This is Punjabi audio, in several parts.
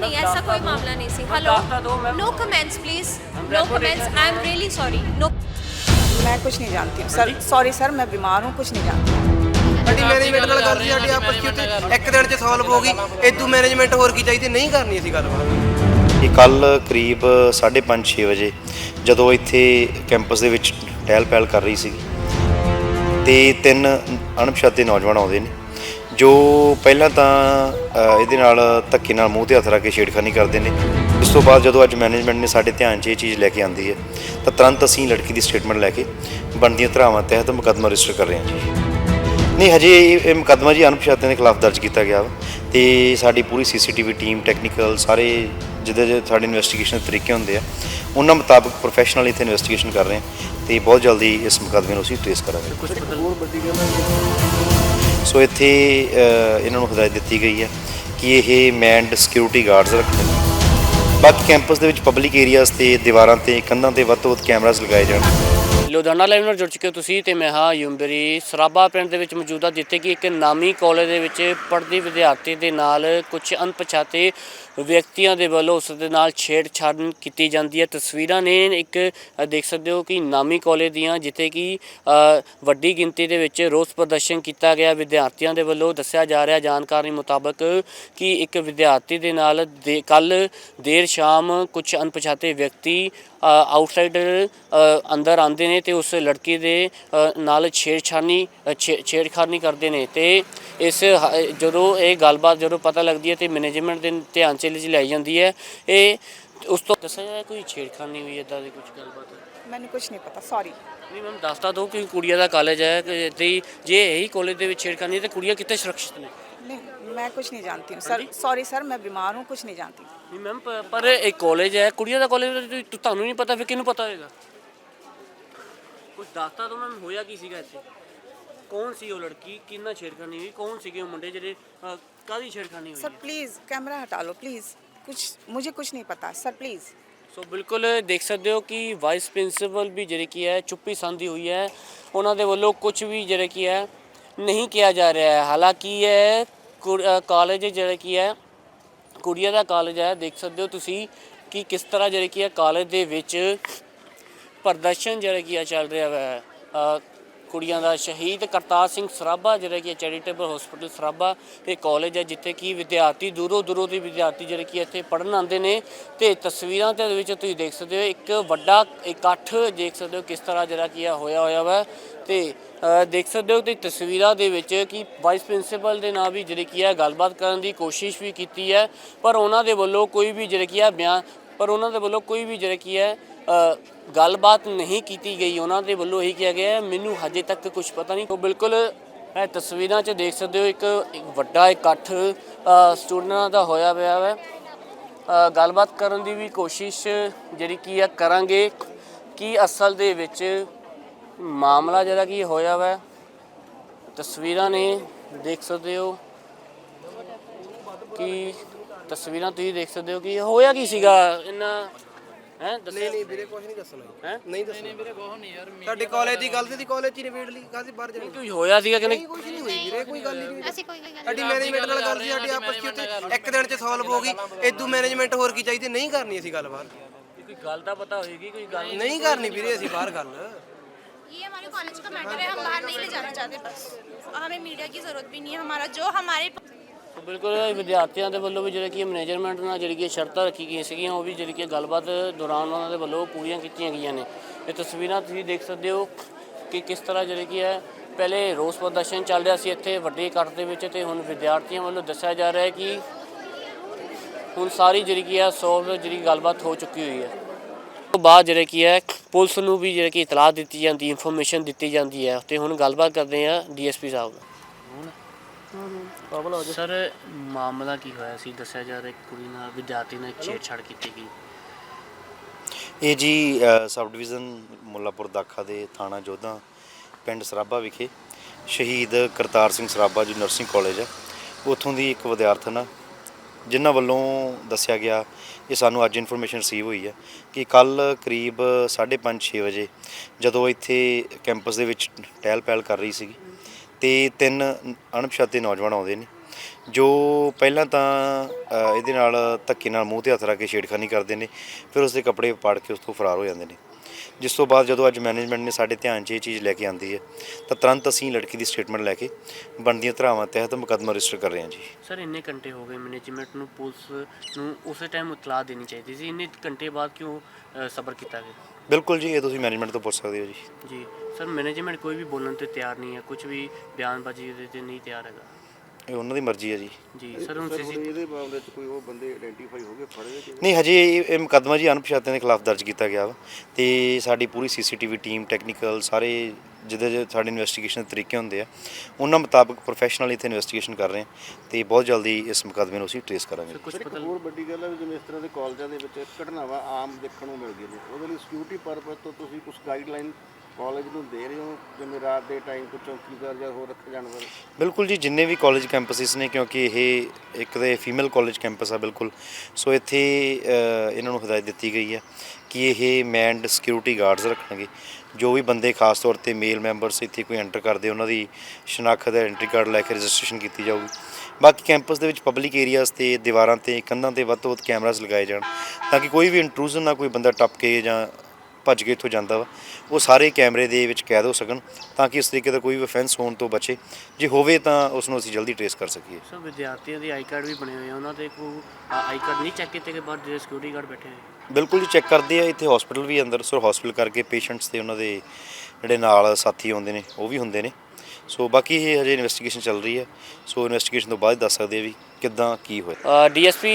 ਨਹੀਂ ਐਸਾ ਕੋਈ ਮਾਮਲਾ ਨਹੀਂ ਸੀ hello no comments please no comments I am really sorry no मैं कुछ नहीं जानती हूँ सर सॉरी सर मैं बीमार हूँ कुछ नहीं जानती ਸਾਡੀ ਮੈਨੇਜਮੈਂਟ ਨਾਲ ਗੱਲ ਸੀ ਸਾਡੀ ਆਪਸ ਵਿੱਚ ਉੱਥੇ ਇੱਕ ਦਿਨ 'ਚ ਸੋਲਵ ਹੋ ਗਈ ਇਦੋਂ ਮੈਨੇਜਮੈਂਟ ਹੋਰ ਕੀ ਚਾਹੀਦੀ ਨਹੀਂ ਕਰਨੀ ਅਸੀਂ ਗੱਲਬਾਤ ਇਹ ਕੱਲ ਕਰੀਬ 5:30 6 ਵਜੇ ਜਦੋਂ ਇੱਥੇ ਕੈਂਪਸ ਦੇ ਵਿੱਚ ਟਹਿਲ ਪਹਿਲ ਕਰ ਰਹੀ ਸੀ ਤੇ ਤਿੰਨ ਅਣਪਛਾਤੇ ਨੌਜਵਾਨ ਆਉਂਦੇ ਨੇ ਜੋ ਪਹਿਲਾਂ ਤਾਂ ਇਹਦੇ ਨਾਲ ਧੱਕੇ ਨਾਲ ਮੂੰਹ ਤੇ ਹੱਥ ਰੱਖ ਕੇ ਛੇੜਖਾਨੀ ਕਰਦੇ ਨੇ। ਇਸ ਤੋਂ ਬਾਅਦ ਜਦੋਂ ਅੱਜ ਮੈਨੇਜਮੈਂਟ ਨੇ ਸਾਡੇ ਧਿਆਨ 'ਚ ਇਹ ਚੀਜ਼ ਲੈ ਕੇ ਆਂਦੀ ਹੈ, ਤਾਂ ਤੁਰੰਤ ਅਸੀਂ ਲੜਕੀ ਦੀ ਸਟੇਟਮੈਂਟ ਲੈ ਕੇ ਬਣਦੀਆਂ ਧਾਰਾਵਾਂ ਤਹਿਤ ਮੁਕੱਦਮਾ ਰਜਿਸਟਰ ਕਰ ਰਹੇ ਹਾਂ ਜੀ। ਨਹੀਂ, ਹਜੇ ਇਹ ਇਹ ਮੁਕੱਦਮਾ ਜੀ ਅਣਪਛਾਤਿਆਂ ਦੇ ਖਿਲਾਫ ਦਰਜ ਕੀਤਾ ਗਿਆ ਵਾ ਤੇ ਸਾਡੀ ਪੂਰੀ ਸੀਸੀਟੀਵੀ ਟੀਮ ਟੈਕਨੀਕਲ ਸਾਰੇ ਜਿਹਦੇ ਜਿਹਦੇ ਸਾਡੇ ਇਨਵੈਸਟੀਗੇਸ਼ਨ ਦੇ ਤਰੀਕੇ ਹੁੰਦੇ ਆ, ਉਹਨਾਂ ਮੁਤਾਬਕ ਪ੍ਰੋਫੈਸ਼ਨਲ ਇੱਥੇ ਇਨਵੈਸਟੀਗੇਸ਼ਨ ਕਰ ਰਹੇ ਹਾਂ ਤੇ ਬਹੁਤ ਜਲਦੀ ਇਸ ਮੁਕੱਦਮੇ ਨੂੰ ਅਸੀਂ ਟ੍ਰੇਸ ਕਰਾਂਗੇ। ਸੋ ਇੱਥੇ ਇਹਨਾਂ ਨੂੰ ਹਦਾਇਤ ਦਿੱਤੀ ਗਈ ਹੈ ਕਿ ਇਹ ਮੈਂਡ ਸਿਕਿਉਰਿਟੀ ਗਾਰਡਸ ਰੱਖਣ। ਬਾਕੀ ਕੈਂਪਸ ਦੇ ਵਿੱਚ ਪਬਲਿਕ ਏਰੀਆਜ਼ ਤੇ ਦੀਵਾਰਾਂ ਤੇ ਕੰਧਾਂ ਤੇ ਵੱਧ ਤੋਂ ਵੱਧ ਕੈਮਰਾਜ਼ ਲਗਾਏ ਜਾਣ। ਲੁਧਿਆਣਾ ਲਾਈਵ ਨਾਲ ਜੁੜ ਚੁੱਕੇ ਹੋ ਤੁਸੀਂ ਤੇ ਮੈਂ ਹਾਂ ਯੂੰਬਰੀ। ਸਰਾਬਾ ਪਿੰਡ ਦੇ ਵਿੱਚ ਮੌਜੂਦਾ ਜਿੱਥੇ ਕਿ ਇੱਕ ਨਾਮੀ ਕਾਲਜ ਦੇ ਵਿੱਚ ਪੜ੍ਹਦੀ ਵਿਦਿਆਰਥੀ ਦੇ ਨਾਲ ਕੁਝ ਅਣਪਛਾਤੇ ਵਿਅਕਤੀਆਂ ਦੇ ਵੱਲੋਂ ਉਸ ਦੇ ਨਾਲ ਛੇੜਛਾੜ ਕੀਤੀ ਜਾਂਦੀ ਹੈ। ਤਸਵੀਰਾਂ ਨੇ ਇੱਕ ਦੇਖ ਸਕਦੇ ਹੋ ਕਿ ਨਾਮੀ ਕਾਲਜ ਦੀਆਂ, ਜਿੱਥੇ ਕਿ ਵੱਡੀ ਗਿਣਤੀ ਦੇ ਵਿੱਚ ਰੋਸ ਪ੍ਰਦਰਸ਼ਨ ਕੀਤਾ ਗਿਆ। ਵਿਦਿਆਰਥੀਆਂ ਦੇ ਵੱਲੋਂ ਦੱਸਿਆ ਜਾ ਰਿਹਾ, ਜਾਣਕਾਰੀ ਮੁਤਾਬਕ ਕਿ ਇੱਕ ਵਿਦਿਆਰਥੀ ਦੇ ਨਾਲ ਕੱਲ ਦੇਰ ਸ਼ਾਮ ਕੁਝ ਅਣਪਛਾਤੇ ਵਿਅਕਤੀ ਆਊਟਸਾਈਡ ਅੰਦਰ ਆਉਂਦੇ ਨੇ ਤੇ ਉਸ ਲੜਕੀ ਦੇ ਅ, ਨਾਲ ਛੇੜਛਾਨੀ ਅ, ਛੇ- ਛੇੜਖਾਨੀ ਕਰਦੇ ਨੇ ਤੇ ਇਸ ਹ- ਜਦੋਂ ਇਹ ਗੱਲਬਾਤ ਜਦੋਂ ਪਤਾ ਲੱਗਦੀ ਹੈ ਤੇ ਮੈਨੇਜਮੈਂਟ ਦੇ ਧਿਆਨ ਚ ਲਿਆਈ ਜਾਂਦੀ ਹੈ ਇਹ ਉਸ ਤੋਂ ਦੱਸਿਆ ਜਾਂਦਾ ਕੋਈ ਛੇੜਖਾਨੀ ਹੋਈ ਇਦਾਂ ਦੀ ਕੁਝ ਗੱਲਬਾਤ मैंने कुछ नहीं पता सॉरी ਨਹੀਂ ਮੈਮ ਦੱਸਤਾ ਦੋ ਕਿ ਕੁੜੀਆਂ ਦਾ ਕਾਲਜ ਹੈ ਕਿ ਤੇ ਜੇ ਇਹੀ ਕਾਲਜ ਦੇ ਵਿੱਚ ਛੇੜਖਾਨੀ ਹੈ ਤੇ ਕੁੜੀਆਂ ਕਿੱਥੇ ਸੁਰੱਖਿਅਤ ਨੇ नहीं मैं कुछ नहीं जानती हूँ सर सॉरी सर मैं बीमार हूँ कुछ नहीं जानती ਨਹੀਂ ਮੈਮ ਪਰ ਇਹ ਕਾਲਜ ਹੈ ਕੁੜੀਆਂ ਦਾ ਕਾਲਜ ਤੁਹਾਨੂੰ ਨਹੀਂ ਪਤਾ ਫਿਰ ਕਿਹਨੂੰ ਪਤਾ ਹੋਏਗਾ ਕੁਝ ਦੱਸਤਾ ਤਾਂ ਮੈਮ ਹੋਇਆ ਕੀ ਸੀਗਾ ਇੱਥੇ ਕੌਣ ਸੀ ਉਹ ਲੜਕੀ ਕਿੰਨਾ ਛੇੜਖਾਨੀ ਹੋਈ ਕੌਣ ਸੀਗੇ ਉਹ ਮੁੰਡੇ ਜਿਹੜੇ ਅ, ਕਾਹਦੀ ਛੇੜਖਾਨੀ ਹੋਈ सर ਹੈ? प्लीज़ कैमरा हटा लो प्लीज़ कुछ मुझे कुछ नहीं पता सर प्लीज़ ਸੋ ਬਿਲਕੁਲ ਦੇਖ ਸਕਦੇ ਹੋ ਕਿ ਵਾਈਸ ਪ੍ਰਿੰਸੀਪਲ ਵੀ ਜਿਹੜੇ ਕੀ ਹੈ ਚੁੱਪੀ ਸੰਦੀ ਹੋਈ ਹੈ ਉਹਨਾਂ ਦੇ ਵੱਲੋਂ ਕੁਝ ਵੀ ਜਿਹੜੇ ਕੀ ਹੈ ਨਹੀਂ ਕਿਹਾ ਜਾ ਰਿਹਾ ਹੈ ਹਾਲਾਂਕਿ ਇਹ ਕਾਲਜ ਜਿਹੜਾ ਕੀ ਹੈ ਕੁੜੀਆਂ ਦਾ ਕਾਲਜ ਹੈ ਦੇਖ ਸਕਦੇ ਹੋ ਤੁਸੀਂ ਕਿ ਕਿਸ ਤਰ੍ਹਾਂ ਜਿਹੜੇ ਕੀ ਹੈ ਕਾਲਜ ਦੇ ਵਿੱਚ ਪ੍ਰਦਰਸ਼ਨ ਜਿਹੜਾ ਕੀ ਹੈ ਚੱਲ ਰਿਹਾ ਹੈ ਕੁੜੀਆਂ ਦਾ ਸ਼ਹੀਦ ਕਰਤਾਰ ਸਿੰਘ ਸਰਾਭਾ, ਜਿਹੜਾ ਕਿ ਚੈਰੀਟੇਬਲ ਹਸਪੀਟਲ ਸਰਾਭਾ ਤੇ ਕਾਲਜ ਹੈ ਜਿੱਥੇ ਕਿ ਵਿਦਿਆਰਥੀ, ਦੂਰੋਂ ਦੂਰੋਂ ਦੇ ਵਿਦਿਆਰਥੀ ਜਿਹੜੇ ਕਿ ਇੱਥੇ ਪੜ੍ਹਨ ਆਉਂਦੇ ਨੇ। ਤੇ ਤਸਵੀਰਾਂ ਦੇ ਵਿੱਚ ਤੁਸੀਂ ਦੇਖ ਸਕਦੇ ਹੋ, ਇੱਕ ਵੱਡਾ ਇਕੱਠ ਦੇਖ ਸਕਦੇ ਹੋ ਕਿਸ ਤਰ੍ਹਾਂ ਜਿਹੜਾ ਕੀ ਹੈ ਹੋਇਆ ਹੋਇਆ ਵਾ। ਤੇ ਦੇਖ ਸਕਦੇ ਹੋ ਤੇ ਤਸਵੀਰਾਂ ਦੇ ਵਿੱਚ ਕਿ ਵਾਈਸ ਪ੍ਰਿੰਸੀਪਲ ਦੇ ਨਾਲ ਵੀ ਜਿਹੜੀ ਕੀ ਹੈ ਗੱਲਬਾਤ ਕਰਨ ਦੀ ਕੋਸ਼ਿਸ਼ ਵੀ ਕੀਤੀ ਹੈ। ਪਰ ਉਹਨਾਂ ਦੇ ਵੱਲੋਂ ਕੋਈ ਵੀ ਜਿਹੜਾ ਕੀ ਹੈ ਬਿਆਨ ਪਰ ਉਹਨਾਂ ਦੇ ਵੱਲੋਂ ਕੋਈ ਵੀ ਜਿਹੜਾ ਕੀ ਹੈ ਗੱਲਬਾਤ ਨਹੀਂ ਕੀਤੀ ਗਈ। ਉਹਨਾਂ ਦੇ ਵੱਲੋਂ ਇਹੀ ਕਿਹਾ ਗਿਆ ਹੈ, ਮੈਨੂੰ ਹਜੇ ਤੱਕ ਕੁਝ ਪਤਾ ਨਹੀਂ। ਉਹ ਬਿਲਕੁਲ ਇਹ ਤਸਵੀਰਾਂ 'ਚ ਦੇਖ ਸਕਦੇ ਹੋ ਇੱਕ ਇੱਕ ਵੱਡਾ ਇਕੱਠ ਅ, ਸਟੂਡੈਂਟਾਂ ਦਾ ਹੋਇਆ ਪਿਆ ਹੈ ਗੱਲਬਾਤ ਕਰਨ ਦੀ ਵੀ ਕੋਸ਼ਿਸ਼ ਜਿਹੜੀ ਕੀ ਆ ਕਰਾਂਗੇ। ਕਿ ਅਸਲ ਦੇ ਵਿੱਚ ਮਾਮਲਾ ਜਿਹੜਾ ਕੀ ਹੋਇਆ ਵਾ ਤਸਵੀਰਾਂ ਨੇ ਦੇਖ ਸਕਦੇ ਹੋ। ਕਿ ਤਸਵੀਰਾਂ ਤੁਸੀਂ ਦੇਖ ਸਕਦੇ ਹੋ ਕਿ ਹੋਇਆ ਕੀ ਸੀਗਾ? ਇਹਨਾਂ ਹੈ ਦੱਸਿਆ ਨਹੀਂ ਵੀਰੇ ਕੁਝ ਨਹੀਂ ਦੱਸਣਾ ਹੈ ਨਹੀਂ ਦੱਸਣਾ ਨਹੀਂ ਵੀਰੇ ਬਹੁਤ ਨਹੀਂ ਯਾਰ ਤੁਹਾਡੇ ਕਾਲਜ ਦੀ ਗੱਲ ਤੇ ਕਾਲਜ 'ਚ ਹੀ ਨਿਬੇੜ ਲਈ ਕਾਹਦੀ ਬਾਹਰ ਜਾਣੀ ਕੁਝ ਹੋਇਆ ਸੀਗਾ ਕਿ ਨਹੀਂ ਕੁਝ ਨਹੀਂ ਹੋਈ ਵੀਰੇ ਕੋਈ ਗੱਲ ਨਹੀਂ ऐसी कोई कोई ਸਾਡੀ ਮੈਨੇਜਮੈਂਟ ਨਾਲ ਗੱਲ ਸੀ ਸਾਡੀ ਆਪਸ ਵਿੱਚ ਉੱਥੇ ਇੱਕ ਦਿਨ 'ਚ ਸੋਲਵ ਹੋ ਗਈ ਇਦੋਂ ਮੈਨੇਜਮੈਂਟ ਹੋਰ ਕੀ ਚਾਹੀਦੀ ਨਹੀਂ ਕਰਨੀ ਅਸੀਂ ਗੱਲ ਬਾਹਰ ਕੋਈ ਗੱਲ ਤਾਂ ਪਤਾ ਹੋਏਗੀ ਕੋਈ ਗੱਲ ਨਹੀਂ ਕਰਨੀ ਵੀਰੇ ਅਸੀਂ ਬਾਹਰ ਗੱਲ ये हमारे कॉलेज का मैटर है हम बाहर नहीं ले जाना चाहते बस हमें मीडिया की ज़रूरत भी नहीं है हमारा जो हमारे ਸੋ ਬਿਲਕੁਲ ਵਿਦਿਆਰਥੀਆਂ ਦੇ ਵੱਲੋਂ ਵੀ ਜਿਹੜੇ ਕਿ ਮੈਨੇਜਮੈਂਟ ਨਾਲ ਜਿਹੜੀ ਕਿ ਸ਼ਰਤਾਂ ਰੱਖੀ ਗਈਆਂ ਸੀਗੀਆਂ, ਉਹ ਵੀ ਜਿਹੜੀ ਕਿ ਗੱਲਬਾਤ ਦੌਰਾਨ ਉਹਨਾਂ ਦੇ ਵੱਲੋਂ ਪੂਰੀਆਂ ਕੀਤੀਆਂ ਗਈਆਂ ਨੇ। ਇਹ ਤਸਵੀਰਾਂ ਤੁਸੀਂ ਦੇਖ ਸਕਦੇ ਹੋ ਕਿ ਕਿਸ ਤਰ੍ਹਾਂ ਜਿਹੜੀ ਕਿ ਹੈ ਪਹਿਲੇ ਰੋਸ ਪ੍ਰਦਰਸ਼ਨ ਚੱਲ ਰਿਹਾ ਸੀ ਇੱਥੇ ਵੱਡੇ ਇਕੱਠ ਦੇ ਵਿੱਚ ਤੇ ਹੁਣ ਵਿਦਿਆਰਥੀਆਂ ਵੱਲੋਂ ਦੱਸਿਆ ਜਾ ਰਿਹਾ ਹੈ ਕਿ ਹੁਣ ਸਾਰੀ ਜਿਹੜੀ ਕੀ ਹੈ ਸੋਲਵ ਜਿਹੜੀ ਗੱਲਬਾਤ ਹੋ ਚੁੱਕੀ ਹੋਈ ਹੈ। ਤੋਂ ਬਾਅਦ ਜਿਹੜੇ ਕੀ ਹੈ ਪੁਲਿਸ ਨੂੰ ਵੀ ਜਿਹੜੇ ਕਿ ਇਤਲਾਹ ਦਿੱਤੀ ਜਾਂਦੀ ਇਨਫੋਰਮੇਸ਼ਨ ਦਿੱਤੀ ਜਾਂਦੀ ਹੈ ਤੇ ਹੁਣ ਗੱਲਬਾਤ ਕਰਦੇ ਆ ਡੀਐਸਪੀ ਸਾਹਿਬ ਨਾਲ। ਸਰ ਮਾਮਲਾ ਕੀ ਹੋਇਆ ਸੀ? ਦੱਸਿਆ ਜਾ ਰਿਹਾ ਕਿ ਕੁੜੀ ਨਾਲ ਵਿਦਿਆਰਥੀ ਨਾਲ ਛੇੜਛਾੜ ਕੀਤੀ ਗਈ। ਇਹ ਜੀ ਅ, ਸਬ ਡਿਵੀਜ਼ਨ ਮੁੱਲਾਪੁਰ ਦਾਖਾ ਦੇ ਥਾਣਾ ਜੋਧਾ ਪਿੰਡ ਸਰਾਭਾ ਵਿਖੇ ਸ਼ਹੀਦ ਕਰਤਾਰ ਸਿੰਘ ਸਰਾਭਾ ਜੀ ਨਰਸਿੰਗ ਕਾਲਜ ਹੈ ਉੱਥੋਂ ਦੀ ਇੱਕ ਵਿਦਿਆਰਥਣ ਆ ਜਿਨ੍ਹਾਂ ਵੱਲੋਂ ਦੱਸਿਆ ਗਿਆ ਇਹ ਸਾਨੂੰ ਅੱਜ ਇਨਫੋਰਮੇਸ਼ਨ ਰਿਸੀਵ ਹੋਈ ਹੈ ਕਿ ਕੱਲ ਕਰੀਬ 5:30 6 ਵਜੇ ਜਦੋਂ ਇੱਥੇ ਕੈਂਪਸ ਦੇ ਵਿੱਚ ਟਹਿਲ ਪਹਿਲ ਕਰ ਰਹੀ ਸੀਗੀ ਤੇ ਤਿੰਨ ਅਣਪਛਾਤੇ ਨੌਜਵਾਨ ਆਉਂਦੇ ਨੇ, ਜੋ ਪਹਿਲਾਂ ਤਾਂ ਇਹਦੇ ਨਾਲ ਧੱਕੇ ਨਾਲ ਮੂੰਹ ਤੇ ਹੱਥ ਰੱਖ ਕੇ ਛੇੜਖਾਨੀ ਕਰਦੇ ਨੇ, ਫਿਰ ਉਸ ਦੇ ਕੱਪੜੇ ਪਾੜ ਕੇ ਉਸ ਤੋਂ ਫਰਾਰ ਹੋ ਜਾਂਦੇ ਨੇ। ਜਿਸ ਤੋਂ ਬਾਅਦ ਜਦੋਂ ਅੱਜ ਮੈਨੇਜਮੈਂਟ ਨੇ ਸਾਡੇ ਧਿਆਨ 'ਚ ਇਹ ਚੀਜ਼ ਲੈ ਕੇ ਆਂਦੀ ਹੈ ਤਾਂ ਤੁਰੰਤ ਅਸੀਂ ਲੜਕੀ ਦੀ ਸਟੇਟਮੈਂਟ ਲੈ ਕੇ ਬਣਦੀਆਂ ਧਾਰਾਵਾਂ ਤਹਿਤ ਮੁਕੱਦਮਾ ਰਜਿਸਟਰ ਕਰ ਰਹੇ ਹਾਂ ਜੀ। ਸਰ ਇੰਨੇ ਘੰਟੇ ਹੋ ਗਏ ਮੈਨੇਜਮੈਂਟ ਨੂੰ ਪੁਲਿਸ ਨੂੰ ਉਸੇ ਟਾਈਮ ਇਤਲਾਹ ਦੇਣੀ ਚਾਹੀਦੀ ਸੀ। ਇੰਨੇ ਘੰਟੇ ਬਾਅਦ ਕਿਉਂ ਸਬਰ ਕੀਤਾ ਗਿਆ? ਬਿਲਕੁਲ ਜੀ ਇਹ ਤੁਸੀਂ ਮੈਨੇਜਮੈਂਟ ਤੋਂ ਪੁੱਛ ਸਕਦੇ ਹੋ ਜੀ। ਜੀ। ਸਰ ਮੈਨੇਜਮੈਂਟ ਕੋਈ ਵੀ ਬੋਲਣ ਤੇ ਤਿਆਰ ਨਹੀਂ ਹੈ। ਕੁਝ ਵੀ ਬਿਆਨਬਾਜ਼ੀ ਦੇ ਤੇ ਨਹੀਂ ਤਿਆਰ ਹੈਗਾ। ਇਹ ਉਹਨਾਂ ਦੀ ਮਰਜ਼ੀ ਹੈ ਜੀ। ਜੀ ਸਰ ਹੁਣ ਸੀਸੀ ਇਹਦੇ ਮਾਮਲੇ 'ਚ ਕੋਈ ਉਹ ਬੰਦੇ ਆਇਡੈਂਟੀਫਾਈ ਹੋ ਗਏ ਫੜੇ ਗਏ ਨਹੀਂ ਹਜੇ ਇਹ ਇਹ ਮੁਕੱਦਮਾ ਜੀ ਅਣਪਛਾਤਿਆਂ ਦੇ ਖਿਲਾਫ ਦਰਜ ਕੀਤਾ ਗਿਆ ਵਾ ਤੇ ਸਾਡੀ ਪੂਰੀ ਸੀਸੀਟੀਵੀ ਟੀਮ ਟੈਕਨੀਕਲ ਸਾਰੇ ਜਿਹਦੇ ਸਾਡੇ ਇਨਵੈਸਟੀਗੇਸ਼ਨ ਦੇ ਤਰੀਕੇ ਹੁੰਦੇ ਆ ਉਹਨਾਂ ਮੁਤਾਬਕ ਪ੍ਰੋਫੈਸ਼ਨਲ ਇੱਥੇ ਇਨਵੈਸਟੀਗੇਸ਼ਨ ਕਰ ਰਹੇ ਹਾਂ ਤੇ ਬਹੁਤ ਜਲਦੀ ਇਸ ਮੁਕੱਦਮੇ ਨੂੰ ਅਸੀਂ ਟ੍ਰੇਸ ਕਰਾਂਗੇ। ਕੁਝ ਇੱਕ ਪਤਾ ਹੋਰ ਵੱਡੀ ਗੱਲ ਹੈ ਵੀ ਜਿਵੇਂ ਇਸ ਤਰ੍ਹਾਂ ਦੇ ਕਾਲਜਾਂ ਦੇ ਵਿੱਚ ਘਟਨਾਵਾਂ ਆਮ ਦੇਖਣ ਨੂੰ ਮਿਲਦੀਆਂ ਨੇ ਉਹਦੇ ਲਈ ਸਿਕਿਉਰਿਟੀ ਪਰਪਸ ਤੋਂ ਤੁਸੀਂ ਕੁਝ ਗਾਈਡਲਾਈਨ ਕਾਲਜ ਨੂੰ ਦੇ ਰਹੇ ਹੋ? ਜਿਵੇਂ ਰਾਤ ਦੇ ਟਾਈਮ ਕੁਝ ਚੌਕੀਦਾਰ ਜਾਂ ਹੋਰ ਰੱਖੇ ਜਾਣ ਵਾਲੇ? ਬਿਲਕੁਲ ਜੀ, ਜਿੰਨੇ ਵੀ ਕਾਲਜ ਕੈਂਪਸਿਸ ਨੇ, ਕਿਉਂਕਿ ਇਹ ਇੱਕ ਦੇ ਫੀਮੇਲ ਕਾਲਜ ਕੈਂਪਸ ਆ ਬਿਲਕੁਲ। ਸੋ ਇੱਥੇ ਇਹਨਾਂ ਨੂੰ ਹਦਾਇਤ ਦਿੱਤੀ ਗਈ ਹੈ ਕਿ ਇਹ ਮੈਂਡ ਸਿਕਿਉਰਿਟੀ ਗਾਰਡਸ ਰੱਖਣਗੇ। ਜੋ ਵੀ ਬੰਦੇ ਖਾਸ ਤੌਰ ਤੇ ਮੇਲ ਮੈਂਬਰਸ ਇੱਥੇ ਕੋਈ ਐਂਟਰ ਕਰਦੇ, ਉਹਨਾਂ ਦੀ ਸ਼ਨਾਖਤ ਦਾ ਐਂਟਰੀ ਕਾਰਡ ਲੈ ਕੇ ਰਜਿਸਟ੍ਰੇਸ਼ਨ ਕੀਤੀ ਜਾਊਗੀ। ਬਾਕੀ ਕੈਂਪਸ ਦੇ ਵਿੱਚ ਪਬਲਿਕ ਏਰੀਆਜ਼ ਤੇ ਦੀਵਾਰਾਂ ਤੇ ਕੰਧਾਂ ਤੇ ਵੱਧ ਤੋਂ ਵੱਧ ਕੈਮਰਾਸ ਲਗਾਏ ਜਾਣ, ਤਾਂ ਕਿ ਕੋਈ ਵੀ ਇੰਟਰੂਜ਼ਨ ਨਾ ਕੋਈ ਬੰਦਾ ਟੱਪ ਕੇ ਜਾਂ ਭੱਜ ਕੇ ਇੱਥੋਂ ਜਾਂਦਾ ਵਾ। ਉਹ ਸਾਰੇ ਕੈਮਰੇ ਦੇ ਵਿੱਚ ਕੈਦ ਹੋ ਸਕਣ ਤਾਂ ਕਿ ਇਸ ਤਰੀਕੇ ਦਾ ਕੋਈ ਵੀ ਅਫੈਂਸ ਹੋਣ ਤੋਂ ਬਚੇ। ਜੇ ਹੋਵੇ ਤਾਂ ਉਸ ਨੂੰ ਅਸੀਂ ਜਲਦੀ ਟ੍ਰੇਸ ਕਰ ਸਕੀਏ। ਸਰ ਵਿਦਿਆਰਥੀਆਂ ਦੀ ਆਈ ਕਾਰਡ ਵੀ ਬਣੇ ਹੋਏ ਆ। ਉਹਨਾਂ ਦੇ ਕੋਈ ਆਈ ਕਾਰਡ ਨਹੀਂ ਚੈੱਕ ਕੀਤੇ ਗਏ ਬਾਅਦ ਜਿਹੜੇ ਸਿਕਿਉਰਿਟੀ ਗਾਰਡ ਬੈਠੇ ਹੋਏ ਬਿਲਕੁਲ ਜੀ ਚੈੱਕ ਕਰਦੇ ਆ। ਇੱਥੇ ਹਸਪੀਟਲ ਵੀ ਅੰਦਰ ਸੋ ਹਸਪੀਟਲ ਕਰਕੇ ਪੇਸ਼ੈਂਟਸ ਤੇ ਉਹਨਾਂ ਦੇ ਜਿਹੜੇ ਨਾਲ ਸਾਥੀ ਆਉਂਦੇ ਨੇ ਉਹ ਵੀ ਹੁੰਦੇ ਨੇ। ਸੋ ਬਾਕੀ ਇਹ ਹਜੇ ਇਨਵੈਸਟੀਗੇਸ਼ਨ ਚੱਲ ਰਹੀ ਹੈ। ਸੋ ਇਨਵੈਸਟੀਗੇਸ਼ਨ ਤੋਂ ਬਾਅਦ ਦੱਸ ਸਕਦੇ ਆ ਵੀ ਕਿੱਦਾਂ, ਕੀ ਹੋਇਆ। ਡੀਐਸਪੀ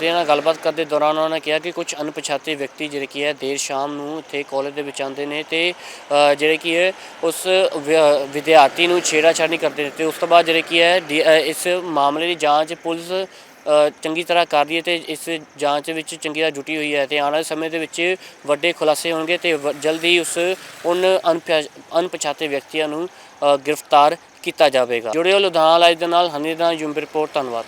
ਦੇ ਨਾਲ ਗੱਲਬਾਤ ਕਰਦੇ ਦੌਰਾਨ ਉਹਨਾਂ ਨੇ ਕਿਹਾ ਕਿ ਕੁਝ ਅਣਪਛਾਤੇ ਵਿਅਕਤੀ ਜਿਹੜੇ ਕੀ ਹੈ, ਦੇਰ ਸ਼ਾਮ ਨੂੰ ਇੱਥੇ ਕਾਲਜ ਦੇ ਵਿੱਚ ਆਉਂਦੇ ਨੇ ਤੇ ਜਿਹੜੇ ਕੀ ਹੈ, ਉਸ ਵਿ- ਵਿਦਿਆਰਥੀ ਨੂੰ ਛੇੜਾਛਾੜੀ ਕਰਦੇ ਨੇ ਤੇ ਉਸ ਤੋਂ ਬਾਅਦ ਜਿਹੜੇ ਕੀ ਹੈ, ਡੀ- ਇਸ ਮਾਮਲੇ ਦੀ ਜਾਂਚ ਪੁਲਿਸ ਚੰਗੀ ਤਰ੍ਹਾਂ ਕਰ ਰਹੀ ਹੈ ਤੇ ਇਸ ਜਾਂਚ ਵਿੱਚ ਚੰਗੀ ਤਰ੍ਹਾਂ ਜੁਟੀ ਹੋਈ ਹੈ ਤੇ ਆਉਣ ਵਾਲੇ ਸਮੇਂ ਦੇ ਵਿੱਚ ਵੱਡੇ ਖੁਲਾਸੇ ਹੋਣਗੇ ਤੇ ਵ- ਜਲਦੀ ਉਸ ਉਨ ਅਣਪਛਾ- ਅਣਪਛਾਤੇ ਵਿਅਕਤੀਆਂ ਨੂੰ ਗ੍ਰਿਫਤਾਰ ਕੀਤਾ ਜਾਵੇਗਾ। ਜੁੜਿਓ ਲੁਧਿਆਣਾ ਲਾਈਵ ਦੇ ਨਾਲ ਹਨੀ ਦਾ ਯੂਮ ਰਿਪੋਰਟ ਧੰਨਵਾਦ।